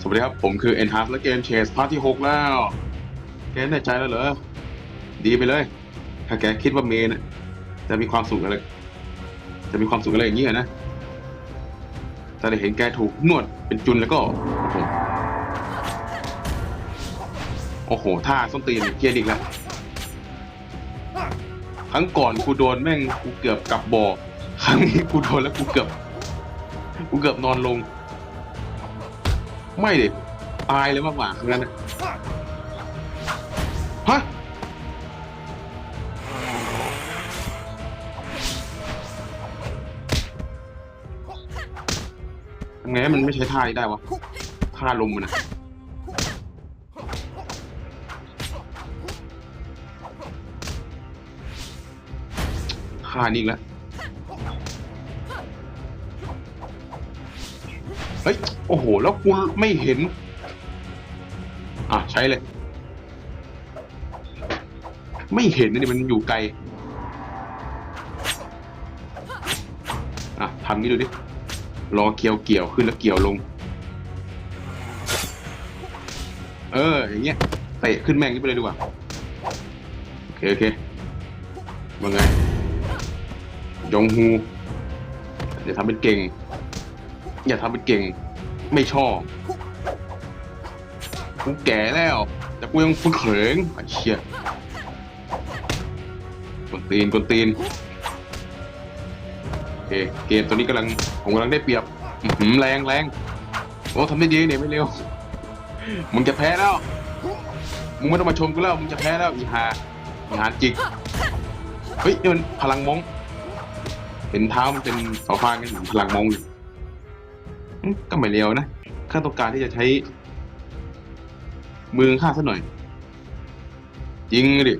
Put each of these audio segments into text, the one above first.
สวัสดีครับ ผมคือ e n h a r และเกมเชสพาร์ทที่ 6 แล้ว แกแน่ใจแล้วเหรอ ดีไปเลย ถ้าแกคิดว่าเมนจะมีความสุขอะไร จะมีความสุขอะไรอย่างนี้อะนะถ้าได้เห็นแกถูกนวดเป็นจุนแล้วก็ โอ้โห ท่าส้นตีนเกียร์อีกแล้ว ครั้งก่อนกูโดนแม่งกูเกือบกลับบ่อครั้งนี้กูโดนแล้วกูเกือบ กูเกือบนอนลง ไม่ดิตายเลยมากกว่าครั้งนั้นนะฮะทำไงให้มันไม่ใช้ท่านี้ได้วะท่าลมมันอะท่านี้อีกแล้ว เฮ้ย โอ้โห แล้วกูไม่เห็น อะ ใช้เลย ไม่เห็นนี่มันอยู่ไกล อะทำนี้ดูดิ รอเกี่ยวเกี่ยวขึ้นแล้วเกี่ยวลง เออ อย่างเงี้ยเตะขึ้นแม่งนี้ไปเลยดีกว่า โอเค โอเคว่าไงยองฮูอย่าทำเป็นเก่ง อย่าทำเป็นเก่ง ไม่ชอบ กูแก่แล้ว แต่กูยังฝึกเขิงไอ้เชี่ยกวนตีนกวนตีนโอเคเกมตัวนี้กำลังผมกำลังได้เปรียบหือแรงแรงโอ้ทำได้ดีเนี่ยไม่เร็ว มึงจะแพ้แล้ว มึงไม่ต้องมาชมกูแล้ว มึงจะแพ้แล้วอีหาอีหาจิก เฮ้ยนี่มันพลังมง เห็นเท้ามันเป็นสาฟางกันพลังมงเลยอืม ก็ไม่เร็วนะ ข้าต้องการที่จะใช้ มือข้าซะหน่อย จริงดิ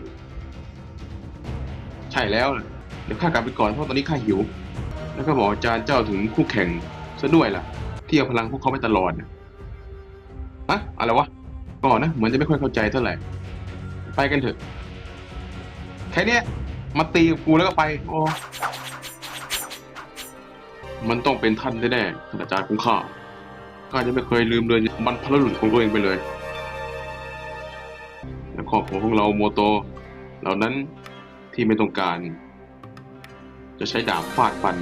ใช่แล้วนะเดี๋ยวข้ากลับไปก่อนเพราะตอนนี้ข้าหิว แล้วก็บอกอาจารย์เจ้าถึงคู่แข่งซะด้วยล่ะ ที่เอาพลังพวกเขาไปตลอดนะอะอะไรวะก่อนนะเหมือนจะไม่ค่อยเข้าใจเท่าไหร่ ไปกันเถอะ แค่เนี้ยมาตีกับกูแล้วก็ไป โอ้ มันต้องเป็นท่านแน่ๆท่านอาจารย์ของข้า ข้าจะไม่เคยลืมเลยบรรพบุรุษของตัวเองไปเลย และครอบครัวของเราโมโต เหล่านั้นที่ไม่ต้องการ จะใช้ดาบฟาดฟัน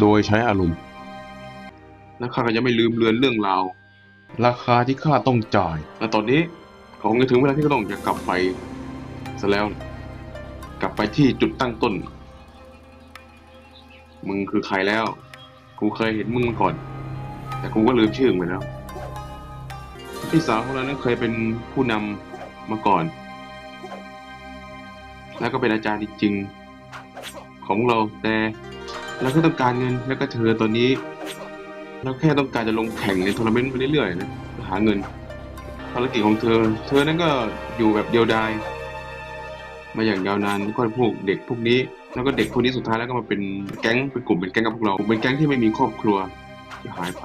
โดยใช้อารมณ์ และข้าก็ยังไม่ลืมเลือนเรื่องราว ราคาที่ข้าต้องจ่าย และตอนนี้ของก็ถึงเวลาที่ก็ต้องจะกลับไปซะแล้ว กลับไปที่จุดตั้งต้น มึงคือใครแล้ว กูเคยเห็นมึงมาก่อน แต่กูก็ลืมชื่อมึงไปแล้ว พี่สาวของเรานั้นเคยเป็นผู้นำมาก่อน แล้วก็เป็นอาจารย์จริงๆของเราแต่เราก็ต้องการเงินแล้วก็เธอตอนนี้เราแค่ต้องการจะลงแข่งในทัวร์นาเมนต์ไปเรื่อยๆนะหาเงินภารกิจของเธอ เธอนั้นก็อยู่แบบเดียวดายมาอย่างยาวนานก็พวกเด็กพวกนี้ แล้วก็เด็กพวกนี้สุดท้ายแล้วก็มาเป็นแก๊งเป็นกลุ่มเป็นแก๊งกับพวกเราเป็นแก๊งที่ไม่มีครอบครัวที่หายไป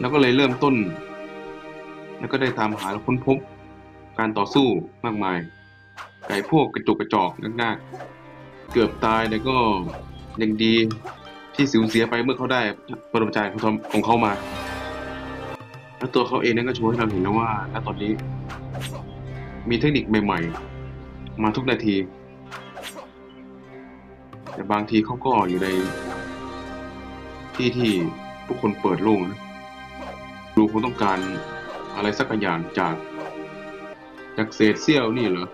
แล้วก็เลยเริ่มต้น แล้วก็ได้ตามหาและค้นพบการต่อสู้มากมายไก่พวกกระจุกกระจอกนักๆเกือบตายแต่ก็ยังดีที่สูญเสียไปเมื่อเขาได้ปรมาจารย์ของเขาของเขามา แล้วตัวเขาเองนั้นก็โชว์ให้เราเห็นแล้วว่าณตอนนี้ มีเทคนิคใหม่ ๆ มาทุกนาที แต่บางทีเขาก็อยู่ในที่ที่ทุกคนเปิดโล่งนะดูคงต้องการอะไรสักอย่างจากจากเศษเสี้ยวนี่เหรอ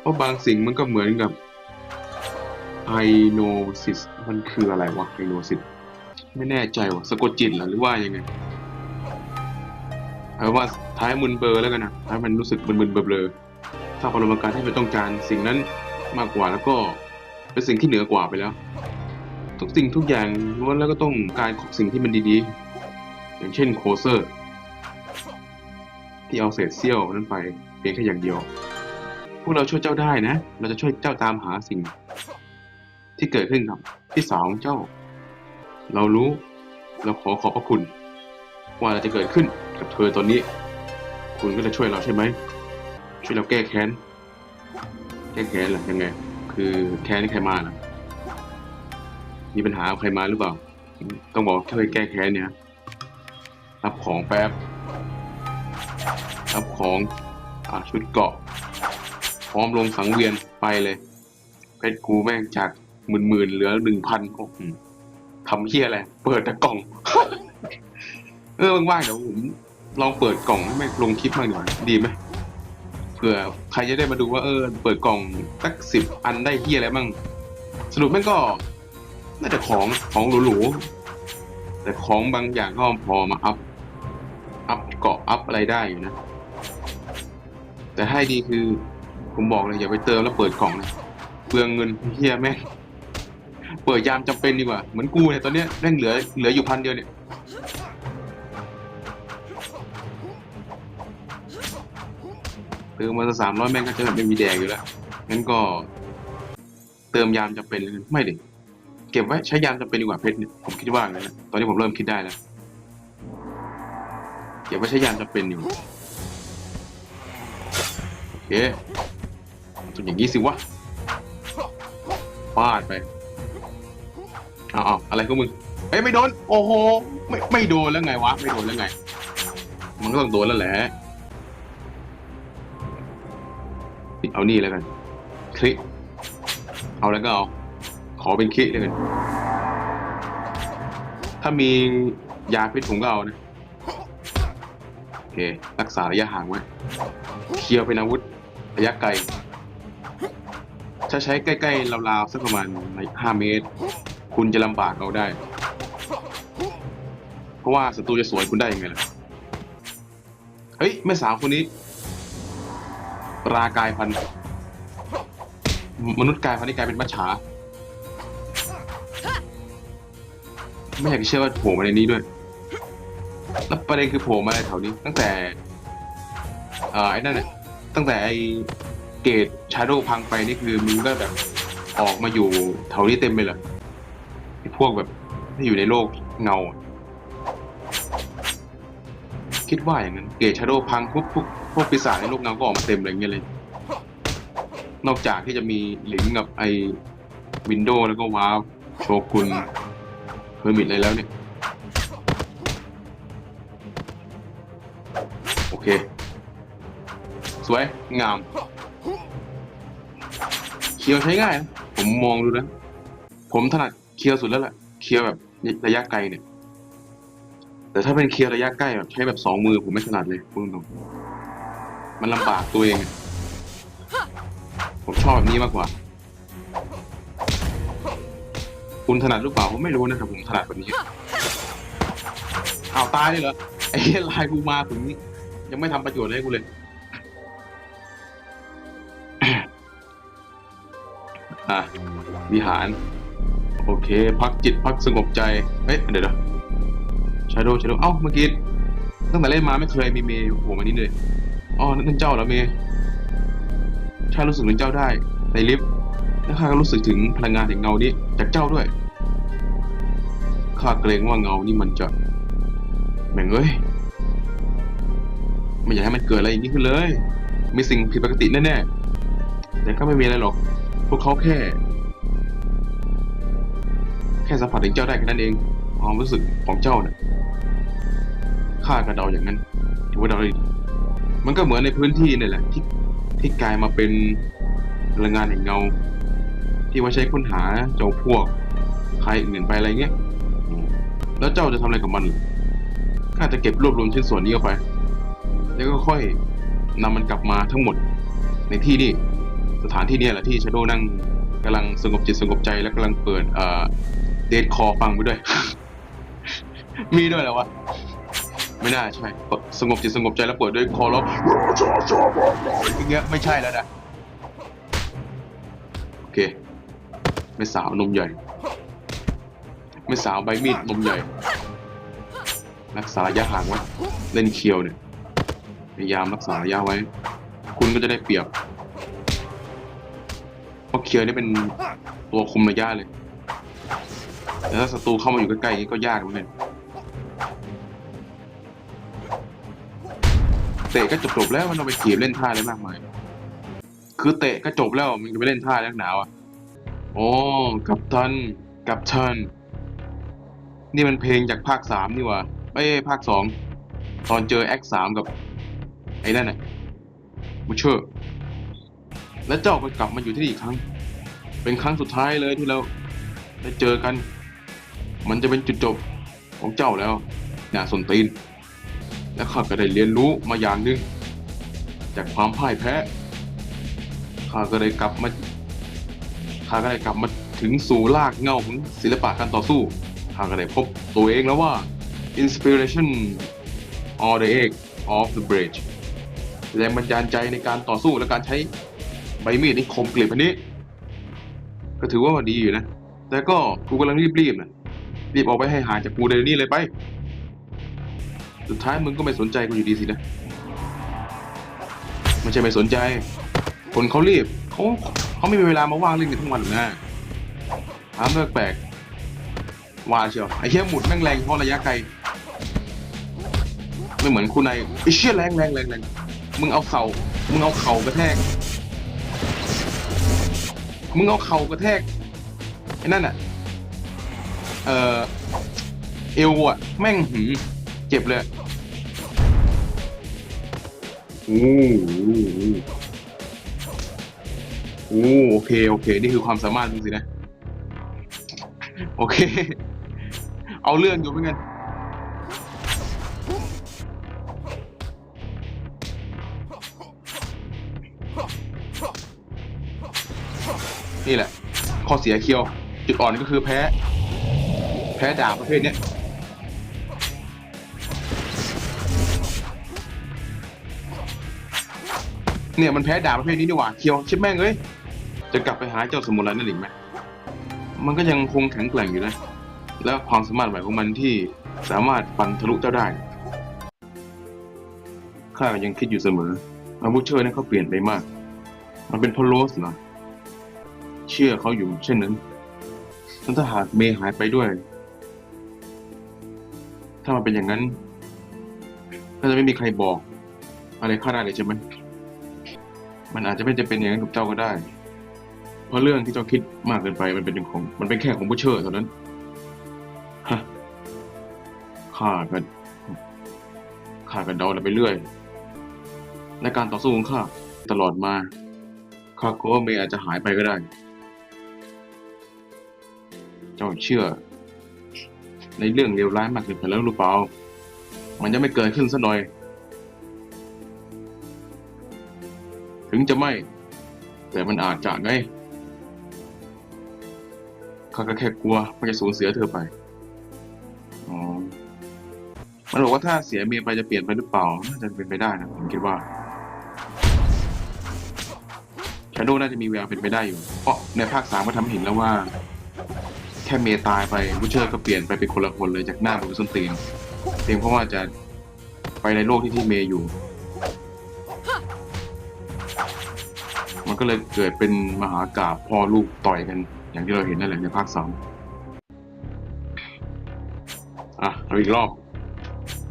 เพราะบางสิ่งมันก็เหมือนกับไฮโนซิสมันคืออะไรวะไฮโนซิสไม่แน่ใจว่ะสะกดจิตเหรอหรือว่ายังไงเอาว่าท้ายมึนเบลอแล้วกันนะท้ายมันรู้สึกมึนๆเบลอๆถ้าพลังการที่มันต้องการสิ่งนั้นมากกว่าแล้วก็ เป็นสิ่งที่เหนือกว่าไปแล้ว ทุกสิ่งทุกอย่างล้วนแล้วก็ต้องการของสิ่งที่มันดีๆ อย่างเช่นโคเซอร์ ที่เอาเศษเสี้ยวนั้นไปเพียงแค่อย่างเดียว พวกเราช่วยเจ้าได้นะ เราจะช่วยเจ้าตามหาสิ่ง ที่เกิดขึ้นกับพี่สาวของเจ้า เรารู้ เราขอขอบพระคุณ ว่าอะไรจะเกิดขึ้นกับเธอตอนนี้ คุณก็จะช่วยเราใช่ไหมช่วยเราแก้แค้น แก้แค้นเหรอยังไง คือแค้นที่ใครมาล่ะมีปัญหาใครมาหรือเปล่า ต้องบอกช่วยแก้แค้นเนี่ยรับของแป๊บรับของอ่าชุดเกาะ พร้อมลงสังเวียนไปเลยเพชรกูแม่งจากหมื่นหมื่นเหลือหนึ่งพันโอ้โหทำเฮียอะไร เปิดแต่กล่อง เออว่างๆเดี๋ยวผมลองเปิดกล่องให้แม่งลงคลิปมาหน่อยดีไหม ผื่อใครจะได้มาดูว่าเออเปิดกล่องสักสิบอันได้เฮียอะไรบ้างสรุปแม่งก็ น่าจะของของหรูๆแต่ของบางอย่างก็พอมาอัพอัพเกาะอัพอะไรได้อยู่นะ แต่ให้ดีคือผมบอกเลยอย่าไปเติมแล้วเปิดกล่องนะเปลืองเงินเฮียแม่งเปิดยามจำเป็นดีกว่าเหมือนกูเนี่ยตอนเนี้ยแม่งเหลือเหลืออยู่พันเดียวเนี่ย เติมมาสามร้อยแม่งก็จะไม่มีแดงอยู่แล้วงั้นก็ เติมยามจำเป็นเลยไม่ดิเก็บไว้ใช้ยามจำเป็นดีกว่าเพชรเนี่ยผมคิดว่าอย่างนั้นนะตอนนี้ผมเริ่มคิดได้แล้วเก็บไว้ใช้ยามจำเป็นอยู่โอเคจนอย่างนี้สิวะฟาดไปเอาเอาอะไรของมึงเฮ้ยไม่โดน โอ้โห ไม่ไม่โดนแล้วไงวะ ไม่โดนแล้วไง มันก็ต้องโดนแล้วแหละ เอานี่แล้วกัน คลิกเอาแล้วก็เอา ขอเป็นคลิกเลยกัน ถ้ามียาพิษผมก็เอานะ โอเค รักษาระยะห่างไว้ เคลียร์เป็นอาวุธระยะไกล ถ้าใช้ใกล้ๆราวๆสักประมาณ5เมตร คุณจะลำบากเอาได้ เพราะว่าศัตรูจะสวนคุณได้ยังไงล่ะ เฮ้ยแม่สาวคนนี้ รากายพันธุ์มนุษย์กายพันธุ์ที่กลายเป็นมัจฉา ไม่อยากจะเชื่อว่าโผล่มาในนี้ด้วย แล้วประเด็นคือโผล่มาในแถวนี้ ตั้งแต่อ่อไอ้นั่นเนี่ยตั้งแต่ไอ้เกตชาโดพังไปนี่คือมึงก็แบบออกมาอยู่แถวนี้เต็มไปเลยไอ้พวกแบบที่อยู่ในโลกเงา คิดว่าอย่างนั้น เกตชาโดพังปุ๊บพวก พวกปีศาจในโลกเงาก็ออกมาเต็มอย่างเงี้ยเลย นอกจากที่จะมีหลิงกับไอ้วินโดว์แล้วก็ว้าวโชกุนเฮอร์มิตอะไรแล้วเนี่ย โอเค สวย งาม เคียวใช้ง่ายนะผมมองดูแล้วผมถนัดเคียวสุดแล้วแหละเคียวแบบระยะไกลเนี่ย แต่ถ้าเป็นเคียวระยะใกล้แบบใช้แบบสองมือผมไม่ถนัดเลยพูดตรง มันลำบากตัวเอง ผมชอบแบบนี้มากกว่า คุณถนัดหรือเปล่าผมไม่รู้นะแต่ผมถนัดแบบนี้อ้าวตายเลยเหรอไอ้ลายกูมาถึงยังไม่ทำประโยชน์ให้กูเลยอะวิหาร โอเค พักจิตพักสงบใจเฮ้ยเดี๋ยวนะชาโดชาโดเอ้าเมื่อกี้ตั้งแต่เล่นมาไม่เคยมีเมย์โผล่มานี่เลย อ๋อนั่นเจ้าเหรอเมย์ข้ารู้สึกถึงเจ้าได้ในลิฟต์และข้าก็รู้สึกถึงพลังงานแห่งเงานี้จากเจ้าด้วยข้าเกรงว่าเงานี่มันจะแม่งเอ้ยไม่อยากให้มันเกิดอะไรอย่างนี้ขึ้นเลย มีสิ่งผิดปกติแน่ๆแต่ก็ไม่มีอะไรหรอก พวกเขาแค่ แค่สัมผัสถึงเจ้าได้แค่นั้นเองความรู้สึกของเจ้าเนี่ยข้ากระเดาอย่างนั้นถือว่าเดาได้ดี มันก็เหมือนในพื้นที่นี่แหละที่ที่กลายมาเป็นพลังงานแห่งเงา ที่ไว่าใช้ค้นหาเจ้าพวกใครอื่นไปอะไรเงี้ยแล้วเจ้าจะทำอะไรกับมันเหรอข้าจะเก็บรวบรวมชิ้นส่วนนี้เอาไป แล้วก็ค่อยนำมันกลับมาทั้งหมดในที่นี่สถานที่นี่แหละที่ชาโดนั่งกำลังสงบจิตสงบใจและกำลังเปิดเอ่อเดทคอฟังไปด้วย มีด้วยเหรอวะ ไม่น่าใช่ สงบจิตสงบใจแล้วเปิดด้วยคอแล้วอย่างเงี้ยไม่ใช่แล้วนะ โอเค ไม่สาวนมใหญ่ ไม่สาวใบมีดนมใหญ่ รักษาระยะห่างไว้ เล่นเคียวเนี่ย พยายามรักษาระยะไว้ คุณก็จะได้เปรียบ เพราะเคียวนี่เป็นตัวคุมระยะเลย แต่ถ้าศัตรูเข้ามาอยู่ใกล้ๆนี่ก็ยากเหมือนกัน เตะก็จบๆแล้วมันเอาไปเกียบเล่นท่าอะไรมากมาย คือเตะก็จบแล้วมันจะไปเล่นท่าแล้หนาวอะโอ้กับทันกับทันนี่มันเพลงจากภาคสามนี่ว่าเอ้ยภาคสองตอนเจอแอคสามกับ ไอ้นั่นน่ะบูเชอร์และเจ้าก็กลับมาอยู่ที่นี่อีกครั้ง เป็นครั้งสุดท้ายเลยที่เราได้เจอกัน มันจะเป็นจุดจบของเจ้าแล้วน่าสนตีน และข้าก็ได้เรียนรู้มาอย่างหนึ่งจากความพ่ายแพ้ข้าก็ได้กลับมาข้าก็ได้กลับมาถึงสู่รากเหง้าของศิลปะการต่อสู้ข้าก็ได้พบตัวเองแล้วว่า inspiration or the egg of the bridge แรงบันดาลใจในการต่อสู้และการใช้ใบมีดนี่คมกริบอันนี้ ก็ถือว่าดีอยู่นะ แต่ก็กูกำลังรีบๆนะรีบออกไปให้ห่างจากกูเดี๋ยวนี้เลยไป สุดท้ายมึงก็ไม่สนใจกูอยู่ดีสินะ ไม่ใช่ไม่สนใจ คนเขารีบเขาเขาไม่มีเวลามาว่างเล่นกันทั้งวันหรอกนะถามเรื่องแปลกว่าเชียวไอ้เหี้ยหมุดแม่งแรงเฉพาะระยะไกล ไม่เหมือนคุณนายไอ้เชี่ยแรงแรงแรงแรงมึงเอาเข่ามึงเอาเข่ากระแทก มึงเอาเข่ากระแทกไอ้นั่นอะ เออเอวอะแม่งหืม จ็บเลยโอ้โหโอ้โอเค โอเค นี่คือความสามารถมึงสินะ โอเค เอาเรื่องอยู่เหมือนกันนี่แหละ ข้อเสียเคียว จุดอ่อนก็คือแพ้ แพ้ดาบประเภทเนี้ย เนี่ยมันแพ้ดาบประเภทนี้นี่หว่าเคียวชิบแม่งเอ้ยจะกลับไปหาเจ้าสมุนไพรนั่นอีกไหมมันก็ยังคงแข็งแกร่งอยู่นะ แล้วความสามารถใหม่ของมันที่สามารถฟันทะลุเจ้าได้ข้ายังคิดอยู่เสมออาวุธเชอร์นั้นเขาเปลี่ยนไปมาก มันเป็นพราะโรสเหรอเชื่อเขาอยู่เช่นนั้นแล้วถ้าหากเมย์หายไปด้วย ถ้ามันเป็นอย่างนั้นก็จะไม่มีใครบอก อะไรข้าได้เลยใช่ไหม มันอาจจะไม่จะเป็นอย่างนั้นกับเจ้าก็ได้ เพราะเรื่องที่เจ้าคิดมากเกินไปมันเป็นของมันเป็นแค่ของผู้เชื่อเท่านั้นฮะข้าก็ข้าก็เดาไปเรื่อยในการต่อสู้ของข้าตลอดมาข้ากลัวว่าเมย์อาจจะหายไปก็ได้ เจ้าเชื่อ ในเรื่องเลวร้ายมากเกินไปแล้วหรือเปล่า มันยังไม่เกิดขึ้นซะหน่อย ถึงจะไม่ แต่มันอาจจะไงข้าก็แค่กลัวว่าจะสูญเสียเธอไปอ๋อมันบอกว่าถ้าเสียเมียไปจะเปลี่ยนไปหรือเปล่าน่าจะเป็นไปได้นะผมคิดว่าชาโดน่าจะมีแววเป็นไปได้อยู่ เพราะในภาคสามก็ทำให้เห็นแล้วว่า แค่เมย์ตายไปบูเชอร์ก็เปลี่ยนไปเป็นคนละคนเลยจากหน้าเป็นส้นตีนเพียงเพราะว่าจะไปในโลกที่ที่เมย์อยู่ มันก็เลยเกิดเป็นมหากาพพ่อลูกต่อยกัน อย่างที่เราเห็นนั่นแหละในภาคสามอะเอาอีกรอบ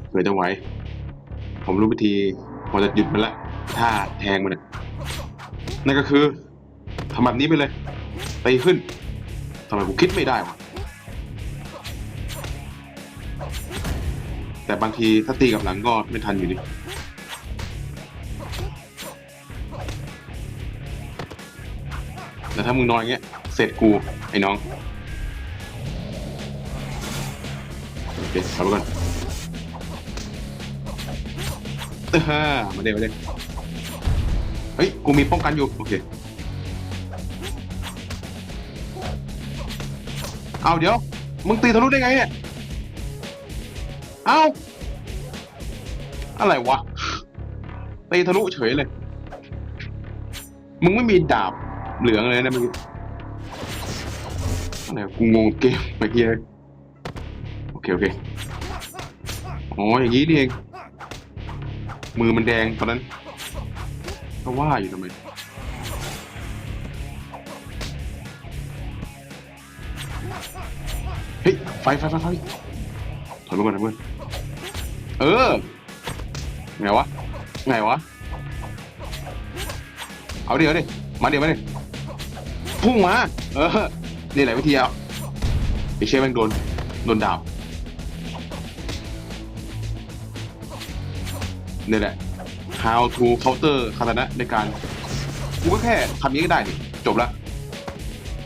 เผื่อจะไหว ผมรู้วิธี พอจะหยุดมันละถ้าแทงมันนะนั่นก็คือทำแบบนี้ไปเลยตีขึ้นทำไมกูคิดไม่ได้วะแต่บางทีถ้าตีกับหลังก็ไม่ทันอยู่ดี แต่ถ้ามึงนอนอย่างเงี้ย เสร็จกู ไอ้น้อง โอเคขับไปก่อนเฮ่ามาเร็วมาเร็วเฮ้ย กูมีป้องกันอยู่ โอเค เอาเดี๋ยว มึงตีทะลุได้ไงเนี่ย เอาอะไรวะ ตีทะลุเฉยเลย มึงไม่มีดาบ เหลืองเลยนะเมึงอะไรกูงงเกมเมื่อกี้เลยโอเคโอเคอ๋ออย่างนี้นี่เองมือมันแดงตอนนั้นก็ว่าอยู่ทำไมเฮ้ยไฟไฟไฟไฟถอยมาก่อนนะเพื่อนเออไงวะไงวะเอาดิเอาดิมาเดิมาดิ พุ่งมา เออนี่แหละวิธีเอาไอเชฟแม่งโดนโดนดาวนี่แหละ how to counter คาตานะในการกูก็แค่ทำนี้ก็ได้นี่จบละ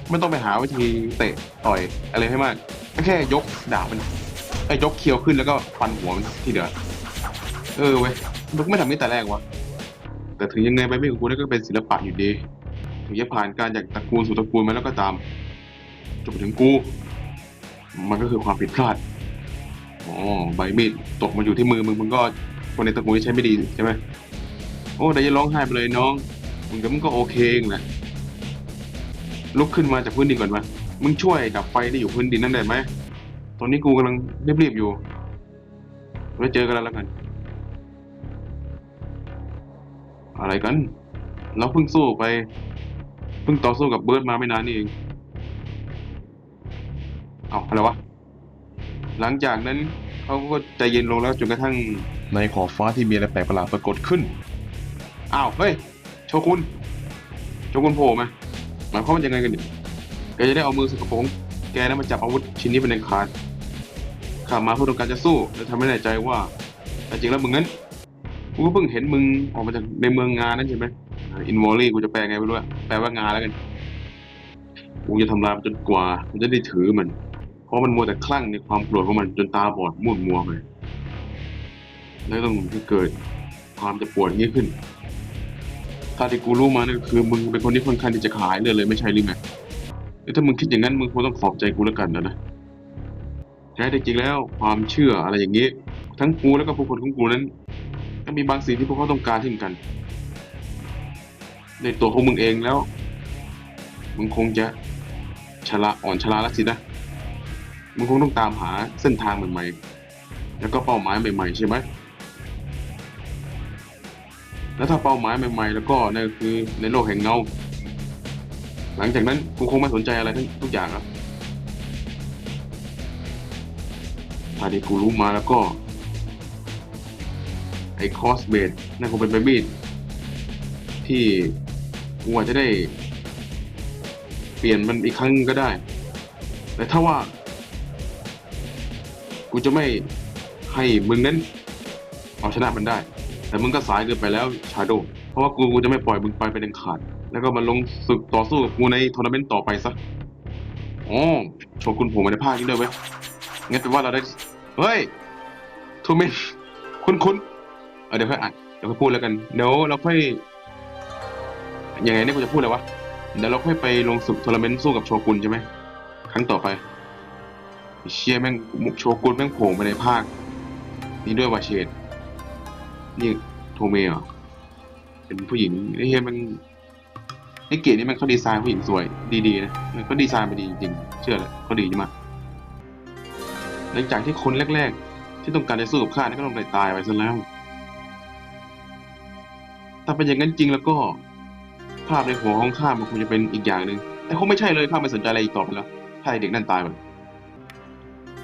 ไม่ต้องไปหาวิธีเตะต่อยอะไรให้มากก็แค่ยกดาบมันไอ้ยกเคียวขึ้นแล้วก็ฟันหัวมันที่เหลือเออเว้ยมึงไม่ทำนี้แต่แรกวะแต่ถึงยังไงไปไม่ของกูนั่ก็เป็นศิลปะอยู่ดี ถึงจะผ่านการจากตระกูลสู่ตระกูลมาแล้วก็ตามจนถึงกู มันก็คือความผิดพลาดอ๋อใบมีดตกมาอยู่ที่มือมึงมึงก็คนในตระกูลใช้ไม่ดีใช่ไหมโอ้แต่อย่าร้องไห้ไปเลยน้องมึงก็มึงก็โอเคเองแหละลุกขึ้นมาจากพื้นดินก่อนมามึงช่วยดับไฟที่อยู่พื้นดินนั่นได้ไหมตอนนี้กูกำลังรีบๆอยู่ไว้เจอกันแล้วกัน อะไรกัน เราเพิ่งสู้ไป พิ่งต่อสู้กับเบิร์ดมาไม่นานนี่เอง เอาอะไรวะ หลังจากนั้นเขาก็ใจเย็นลงแล้วจนกระทั่ง ในขอบฟ้าที่มีอะไรแปลกประหลาดปรากฏขึ้น อ้าว เฮ้ย โชกุนโชกุนโผล่มา หมายความว่ายังไงกันเนี่ยแกจะได้เอามือสกปรกแกนั้นมาจับอาวุธชิ้นนี้เป็นอันขาดข้ามาเพื่อต้องการจะสู้ และทำให้แน่ใจว่าแต่จริงแล้วมึงนั้นกูก็เพิ่งเห็นมึงออกมาจากในเมืองงานนั่นใช่ไหม อินวอลลี่กูจะแปลไงไม่รู้อะแปลว่างานแล้วกัน กูจะทำลายมันจนกว่า มันจะได้ถือมัน เพราะมันมัวแต่คลั่งในความโกรธของมันจนตาบอดมุดมัวไปแล้วต้องที่เกิดความจะปวดงนี้ขึ้นถ้าที่กูรู้มาเนี่ยคือมึงเป็นคนที่ค่อนข้างที่จะขายเลยเลยไม่ใช่หรือไงแล้วถ้ามึงคิดอย่างนั้นมึงคงต้องขอบใจกูแล้วกันนะนะแท้จริงแล้วความเชื่ออะไรอย่างนี้ ทั้งกูแล้วก็ผู้คนของกูนั้นก็มีบางสิ่งที่พวกเขาต้องการเช่นกัน ในตัวของมึงเองแล้ว มึงคงจะชราอ่อนชราแล้วสินะ มึงคงต้องตามหาเส้นทางใหม่ๆ แล้วก็เป้าหมายใหม่ๆ ใช่ไหม แล้วถ้าเป้าหมายใหม่ๆ แล้วก็นั่นคือในโลกแห่งเงา หลังจากนั้นกูคงไม่สนใจอะไรทั้งทุกอย่างครับถ้าที่กูรู้มาแล้วก็ ไอ้คอสเบดนั่นคงเป็นใบมีดที่ กูอาจจะได้ เปลี่ยนมันอีกครั้งก็ได้ แต่ถ้าว่า กูจะไม่ให้มึงนั้นเอาชนะมันได้ แต่มึงก็สายเกินไปแล้วชาโด เพราะว่ากูกูจะไม่ปล่อยมึงไปเป็นเด็ดขาด แล้วก็มาลงศึกต่อสู้กับกูในทัวร์นาเมนต์ต่อไปซะอ๋อโชกุนผมมาในภาคนี้ด้วยเว้ย งั้นแปลว่าเราได้ เฮ้ยทัวร์นาเมนต์คุ้นๆเเดี๋ยวค่อยอ่านเดี๋ยวค่อยพูดแล้วกัน เดี๋ยวเราค่อย ยังไงเนี่ยกูจะพูดเลยวะ เดี๋ยวเราค่อยไปลงศึกทัวร์นาเมนต์สู้กับโชกุนใช่ไหม ครั้งต่อไปเชี่ยแม่งโชกุนแม่งโผล่มาในภาค นี้ด้วยวาเชดนี่โทเมเหรอเป็นผู้หญิงไอ้เฮียมันไอ้เกียรนี่มันเขาดีไซน์ผู้หญิงสวย ดีๆนะมันก็ดีไซน์มาดีจริงๆเชื่อเลยเขาดีมากหลังจากที่คนแรก ๆ ที่ต้องการจะสู้กับข้านี่ก็ต้องได้ตายไปซะแล้วถ้าเป็นอย่างนั้นจริงแล้วก็ ภาพในหัวของข้ามันคงจะเป็นอีกอย่างหนึ่งแต่คงไม่ใช่เลยข้าไม่สนใจอะไรอีกต่อไปแล้วถ้าเด็กนั่นตายไป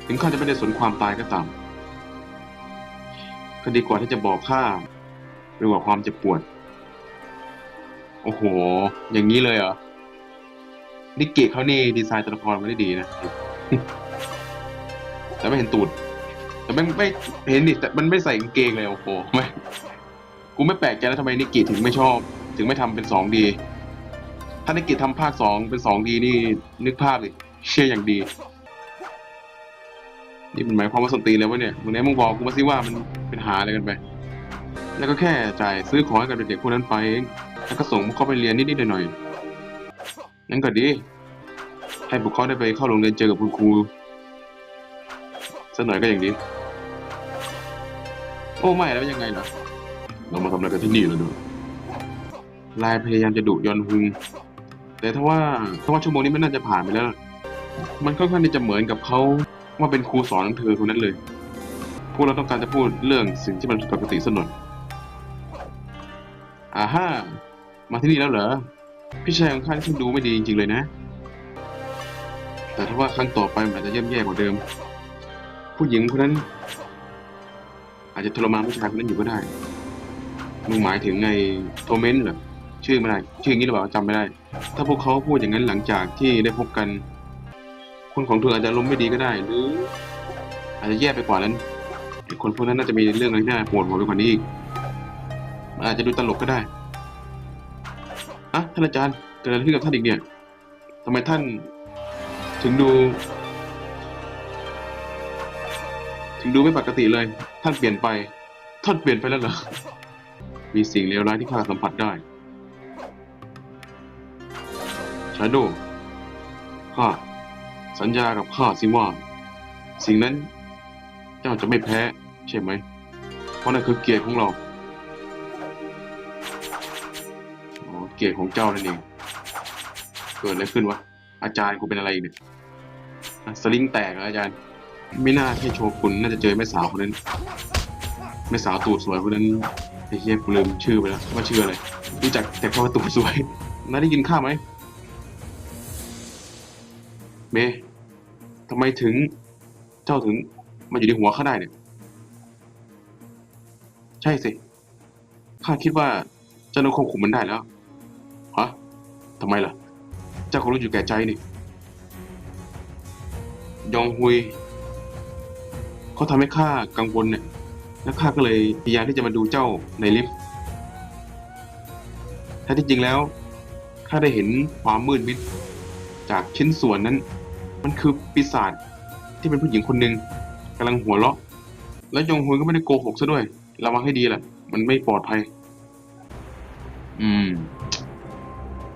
ถึงข้าจะไม่ได้สนความตายก็ตามก็ดีกว่าที่จะบอกข้าหรือว่าความเจ็บปวด โอ้โห อย่างนี้เลยเหรอนิกเกะเขานี่ดีไซน์ตัวละครมาได้ดีนะ แต่ไม่เห็นตูด แต่แม่ไม่เห็นดิแต่มันไม่ใส่กางเกงเลยโอ้โหไม่กูไม่แปลกใจแล้วทำไมนิกเกะถึงไม่ชอบ ถึงไม่ทำเป็นสองดีถ้านิกเกะทำภาคสองเป็นสองดีนี่นึกภาพดิเชื่ออย่างดี นี่มันหมายความว่าสนตีนเลยวะเนี่ยมึงไหนมึงบอกกูมาสิว่ามันเป็นหาอะไรกันไป แล้วก็แค่จ่ายซื้อของให้กับเด็กๆพวกนั้นไปเองแล้วก็ส่งพวกเขาไปเรียนนิดๆหน่อยๆนั่นก็ดี ให้พวกเขาได้ไปเข้าโรงเรียนเจอกับคุณครูสักหน่อยก็อย่างดี โอ้ไม่แล้วยังไงล่ะเรามาทำอะไรกันที่นี่แล้วดู ลายพยายามจะดุยอนฮุง แต่ถ้าว่าถ้าว่าชั่วโมงนี้มันน่าจะผ่านไปแล้ว มันค่อนข้างที่จะเหมือนกับเขาว่าเป็นครูสอนของเธอคนนั้นเลย พวกเราต้องการจะพูดเรื่องสิ่งที่มันผิดปกติสักหน่อยอ่าฮ่า มาที่นี่แล้วเหรอ พี่ชายของข้าที่ดูไม่ดีจริงๆเลยนะ แต่ถ้าว่าครั้งต่อไปมันอาจจะย่ำแย่กว่าเดิม ผู้หญิงคนนั้น อาจจะทรมานผู้ชายคนนั้นอยู่ก็ได้ มึงหมายถึงไงโทเมนต์เหรอ ชื่อไม่ได้ ชื่ออย่างนี้หรือเปล่าจำไม่ได้ ถ้าพวกเขาพูดอย่างนั้นหลังจากที่ได้พบกัน คนของเธออาจจะลมไม่ดีก็ได้ หรือ อาจจะแย่ไปกว่านั้นคนพวกนั้นน่าจะมีเรื่องอะไรที่น่าปวดหัวไปกว่านี้อีกมันอาจจะดูตลกก็ได้อะท่านอาจารย์เกิดอะไรขึ้นกับท่านอีกเนี่ยทำไมท่าน ถึงดู ถึงดูไม่ปกติเลย ท่านเปลี่ยนไป ท่านเปลี่ยนไปแล้วเหรอมีสิ่งเลวร้ายที่ข้าสัมผัสได้ ชาโดข้าสัญญากับข้าสิว่า สิ่งนั้นเจ้าจะไม่แพ้ ใช่ไหม เพราะนั่นคือเกียรติของเราอ๋อเกียรติของเจ้านั่นเองเกิดอะไรขึ้นวะอาจารย์กูเป็นอะไรอีกเนี่ยสลิงแตกอาจารย์ ไม่น่าที่โชกุนน่าจะเจอแม่สาวคนนั้นแม่สาวตูดสวยคนนั้นไอ้เฮียกูลืมชื่อไปแล้วว่าชื่ออะไรรู้จักแต่แค่ว่าตูดสวยน้าได้กินข้าวไหม เมย์ทำไมถึงเจ้าถึงมาอยู่ในหัวข้าได้เนี่ย ใช่สิ ข้าคิดว่าเจ้าต้องควบคุมมันได้แล้ว ฮะทำไมล่ะ เจ้าคงรู้อยู่แก่ใจนี่ ยองฮุยเขาทำให้ข้ากังวลเนี่ย แล้วข้าก็เลยพยายามที่จะมาดูเจ้าในลิฟต์แท้ที่จริงแล้วข้าได้เห็นความมืดมิดจากชิ้นส่วนนั้น มันคือปีศาจที่เป็นผู้หญิงคนหนึ่งกำลังหัวเราะ แล้วยองฮุยก็ไม่ได้โกหกซะด้วย ระวังให้ดีแหละ มันไม่ปลอดภัย อืม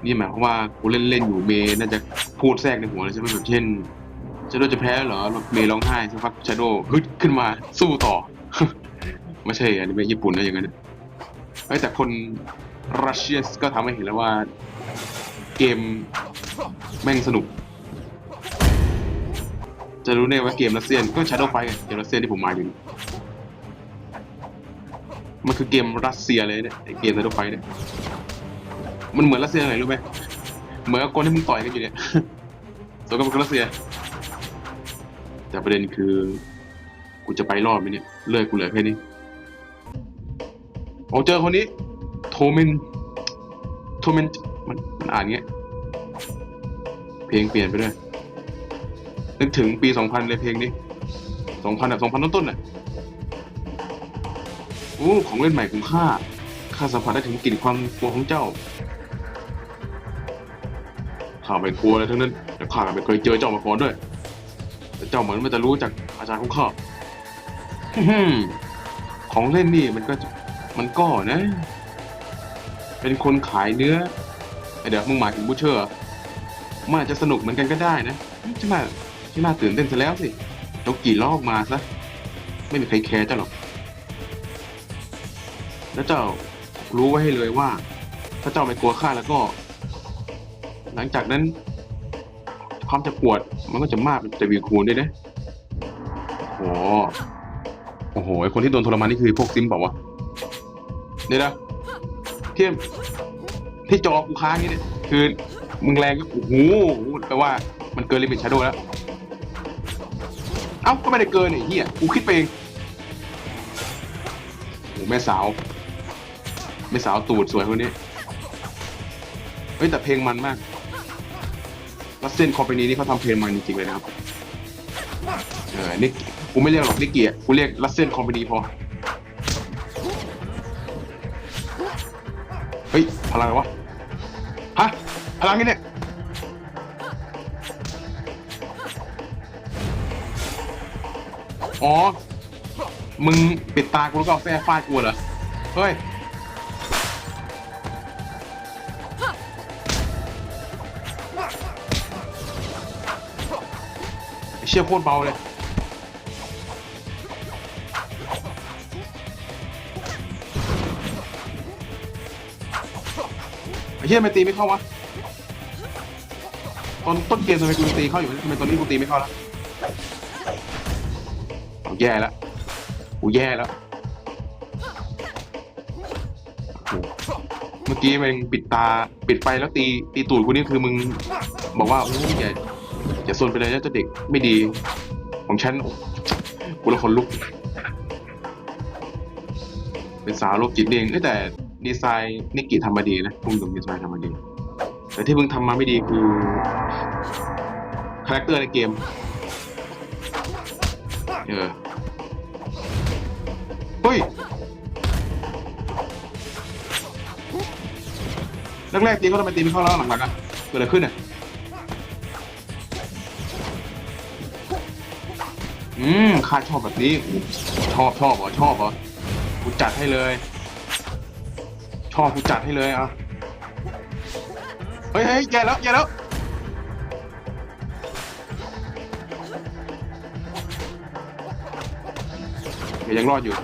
นี่หมายความว่ากูเล่นเล่นๆอยู่เมย์น่าจะพูดแทรกในหัวเลยใช่ไหมแบบเช่นชาโดจะแพ้เหรอเมย์ร้องไห้สักพักชาโดฮึดขึ้นมาสู้ต่อ ไม่ใช่อันิเมะญี่ปุ่นนะอย่างนั้นเอ้ยแต่คนรัสเซียก็ทำให้เห็นแล้วว่า เกมแม่งสนุก จะรู้แน่ว่าเกมรัสเซียนก็ชาโดไฟเกมรัสเซียนที่ผมหมายถึงมันคือเกมรัสเซียเลยเนี่ยเกมชาโดไฟเนี่ยมันเหมือนรัสเซียไหนรู้ไหมเหมือนกับคนที่มึงต่อยกันอยู่เนี่ยสวนกับคนรัสเซีย แต่ประเด็นคือกูจะไปรอดไหมเนี่ยเลือดกูเหลือแค่นี้โอ้เจอคนนี้ โทเมนโทมนมันมันอ่านเงี้ย เพลงเปลี่ยนไปด้วย นึกถึงปีสองพันเลยเพลงนี้สองพันแบบสองพันต้นๆน่ะโอ้ของเล่นใหม่ของข้าข้าสัมผัสได้ถึงกลิ่นความกลัวของเจ้าข้าไม่กลัวอะไรทั้งนั้นแต่ข้าก็ไม่เคยเจอเจ้ามาก่อนด้วยแต่เจ้าเหมือนมันจะรู้จากอาจารย์ของข้าของเล่นนี่มันก็มันก็นะ เป็นคนขายเนื้อเดี๋ยวมึงหมายถึงบูเชอร์มันอาจจะสนุกเหมือนกันก็ได้นะใช่ไหม ที่น่าตื่นเต้นซะแล้วสิยกกี่ล้อกมาซะ ไม่มีใครแคร์เจ้าหรอก แล้วเจ้ารู้ไว้ให้เลยว่า ถ้าเจ้าไม่กลัวข้าแล้วก็ หลังจากนั้น ความจะปวดมันก็จะมากเป็นจะวีคูณด้วยนะโอ้โหโอ้โหไอคนที่โดนทรมานนี่คือพวกซิมเปล่าวะเดี๋ยวนะที่ที่จอกูค้างนี่เนี่ยคือมึงแรงก็โอ้โหแปลว่ามันเกินลิมิตชาโดแล้ว เอ้าก็ไม่ได้เกินไอ้เหี้ยกูคิดไปเองโอ้แม่สาว แม่สาวตูดสวยคนนี้ เฮ้ยแต่เพลงมันมากรัสเซนคอมพานีนี่เขาทำเพลงมันจริงๆเลยนะครับ เออนี่กูไม่เรียกหรอกนี่เกียร์กูเรียกรัสเซนคอมพานีพอ เฮ้ยพลังอะไรวะ ฮะ พลังนี่เนี่ย อ๋อ มึงปิดตากูแล้วก็เอาแฟ้ฟาดกูเหรอ เฮ้ย เชี่ยโคตรเบาเลย ไอ้เชี่ยไม่ตีไม่เข้าวะ ตอนต้นเกมทำไมกูตีเข้าอยู่ทำไมตอนนี้กูตีไม่เข้าแล้ว แย่แล้วกูแย่แล้ว เมื่อกี้มันปิดตาปิดไฟแล้วตีตีตูดกูนี่คือมึง บอกว่าโอ้ยอย่าอย่าซนไปเลยนะเจ้าเด็กไม่ดี ของฉันกูละคนลุก เป็นสาวโรคจิตเองแต่ดีไซน์นิกกี้ทำมาดีนะพุ่งตรงดีไซน์ทำมาดี แต่ที่มึงทำมาไม่ดีคือคาแรคเตอร์ในเกม เออ ฮ้ยแรกๆตีเขาทำไมตีไม่เข้าแล้วหลังๆอะเกิดอะไรขึ้นอะอืมข้าชอบแบบนี้ ชอบชอบเหรอชอบเหรอกูจัดให้เลย ชอบกูจัดให้เลยอะเฮ้ยเฮ้ยแย่แล้วแย่แล้วยังรอดอยู่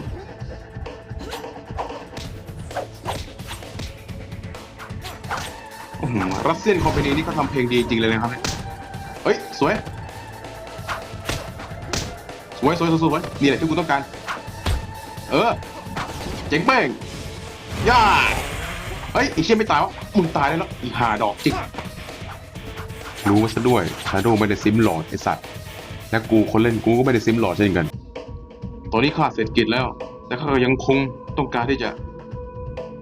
รัสเซียนคอมพานีนี่เขาทำเพลงดีจริงเลยนะครับเฮ้ย สวย สวยสวยสวยสวยนี่แหละที่กูต้องการ เออ เจ๋งเป้งย่าเฮ้ยไอีเชี่ยไม่ตายวะมึงตายได้แล้วอีห่าดอกจิกรู้มาซะด้วยชาโดไม่ได้ซิมหลอดไอสัตว์ และกูคนเล่นกูก็ไม่ได้ซิมหลอดเช่นกัน ตอนนี้ข้าเสร็จกิจแล้ว แต่ข้ายังคงต้องการที่จะ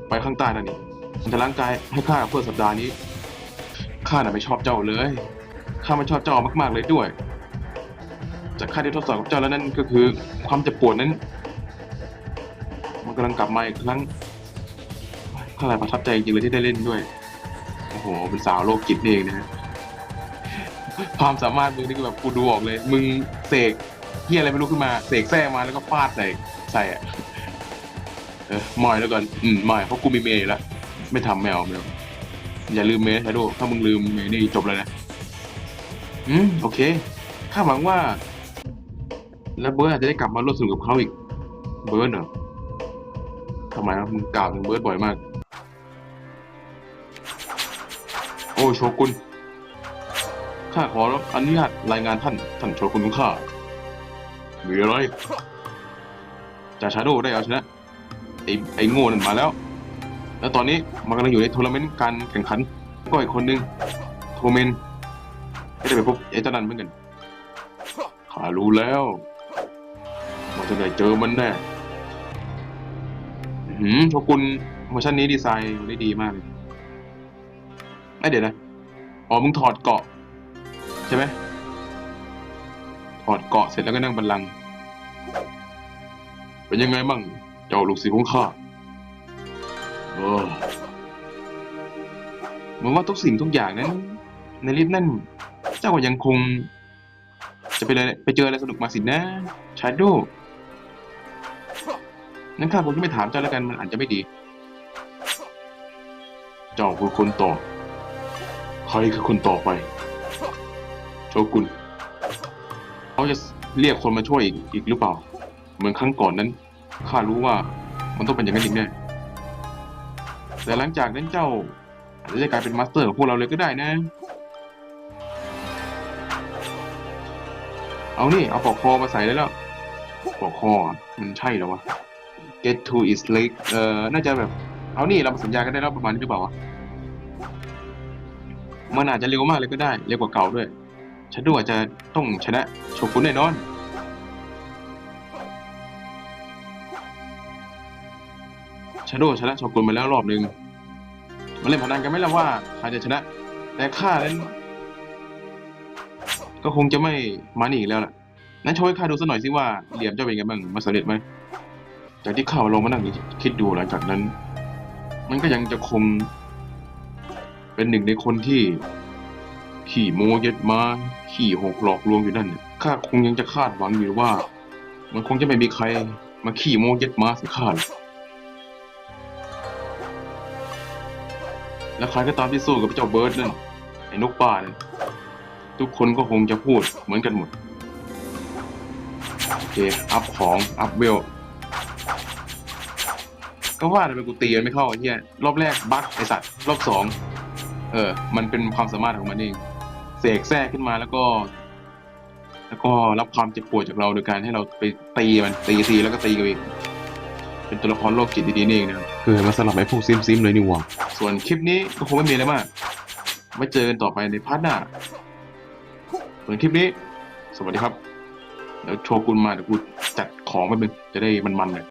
ไปข้างใต้นั่นนี่ มันจะล้างกายให้ข้าเพื่อสัปดาห์นี้ ข้าน่ะไม่ชอบเจ้าเลย ข้าไม่ชอบเจ้ามากๆเลยด้วย จากข้าได้ทดสอบกับเจ้าแล้วนั่นก็คือ ความเจ็บปวดนั้น มันกำลังกลับมาอีกครั้งข้าเลยประทับใจจริงเลยที่ได้เล่นด้วย โอ้โห เป็นสาวโลกจิตเองนะฮะความสามารถมึงนี่คือแบบกูดูออกเลย มึงเสกเฮียอะไรไม่รู้ขึ้นมาเสกแท้มาแล้วก็ฟาดใส่ใส่อะเออมอยแล้วก่อน อืมมอยเพราะกูมีเมย์อยู่แล้ว ไม่ทำไม่เอาไม่เอาอย่าลืมเมย์นะดูถ้ามึงลืมเมย์นี่จบเลยนะอืมโอเคข้าหวังว่า แล้วเบิร์ดอาจจะได้กลับมาร่วมสนุกกับเขาอีก เบิร์ดเหรอทำไมมึงกล่าวถึงเบิร์ดบ่อยมาก โอ้โชกุนข้าขออนุญาตรายงานท่าน ท่านโชกุนของข้ามีอะไรจ่าชาโดได้เอาชนะไอ้ไอ้โง่นั่นมาแล้ว แล้วตอนนี้มันกำลังอยู่ในทัวร์นาเมนต์การแข่งขันก็อีกคนนึงโทเมนก็จะไปพบไอ้เจ้านั่นเหมือนกันข้ารู้แล้วว่าจะได้เจอมันแน่หืมโชกุนเวอร์ชันนี้ดีไซน์ได้ดีมากเลยไอ้ยเดี๋ยวนะ อ๋อ มึงถอดเกาะ ใช่ไหมถอดเกาะเสร็จแล้วก็นั่งบัลลัง เป็นยังไงบ้าง เจ้าลูกศิษย์ของข้า เออเหมือนว่าทุกสิ่งทุกอย่างนั้น ในลิฟต์นั่น เจ้าก็ยังคง จะไปเลยไปเจออะไรสนุกมาสินะชาโดงั้นข้าคงจะไม่ถามเจ้าแล้วกันมันอาจจะไม่ดี เจ้าคือคนต่อ ใครคือคนต่อไป โชกุนเขาจะเรียกคนมาช่วยอีกอีกหรือเปล่า เหมือนครั้งก่อนนั้นข้ารู้ว่ามันต้องเป็นอย่างนั้นจริงแน่ แต่หลังจากนั้นเจ้าอาจจะกลายเป็นมาสเตอร์ของพวกเราเลยก็ได้นะ เอานี่ เอาปลอกคอมาใส่ได้แล้วปลอกคอมันใช่หรอวะ get to is lake เอ่อ น่าจะแบบ เอานี่เราาสัญญากันได้แล้วประมาณนี้หรือเปล่าวะ มันอาจจะเร็วมากเลยก็ได้ เร็วกว่าเก่าด้วย ฉันดูอาจจะต้องชนะโชกุนแน่นอน ชาโดชนะโชกุนมาแล้วรอบหนึ่งมาเล่นพนันกันไหมล่ะว่าใครจะชนะ แต่ข้านั้นก็คงจะไม่มาหนีอีกแล้วล่ะ นั้นโชว์ให้ข้าดูสักหน่อยสิว่าเหลี่ยมเจ้าเป็นไงบ้างมาสำเร็จไหมจากที่ข้าลงมานั่งคิดดูหลังจากนั้น มันก็ยังจะคง เป็นหนึ่งในคนที่ ขี่โมเย็ดมาขี่หกหลอกลวงอยู่นั่นน่ะข้าคงยังจะคาดหวังอยู่ว่า มันคงจะไม่มีใคร มาขี่โมเย็ดมาสิข้าหรอก และใครก็ตามที่สู้กับเจ้าเบิร์ดนั่นไอ้นกป่านั่นทุกคนก็คงจะพูดเหมือนกันหมด โอเค อัพของ อัพเวล ก็ว่าทำไมกูตีมันไม่เข้าไอ้เหี้ย รอบแรกบั๊กไอสัตว์ รอบสอง เออ มันเป็นความสามารถของมันเอง เสกแทรกขึ้นมาแล้วก็ แล้วก็รับความเจ็บปวดจากเราโดยการให้เราไปตีมัน ตีตีแล้วก็ตีกันอีก เป็นตัวละครโรคจิตดีๆนี่เองนะครับ เกิดมาสลับไอ้พวกซิมซิมเลยนี่หว่า ส่วนคลิปนี้ก็คงไม่มีอะไรมาก ไว้เจอกันต่อไปในพาร์ทหน้าส่วนคลิปนี้ สวัสดีครับ เดี๋ยวโชกุนมาเดี๋ยวกูจัดของไปเป็นงจะได้มันๆเลย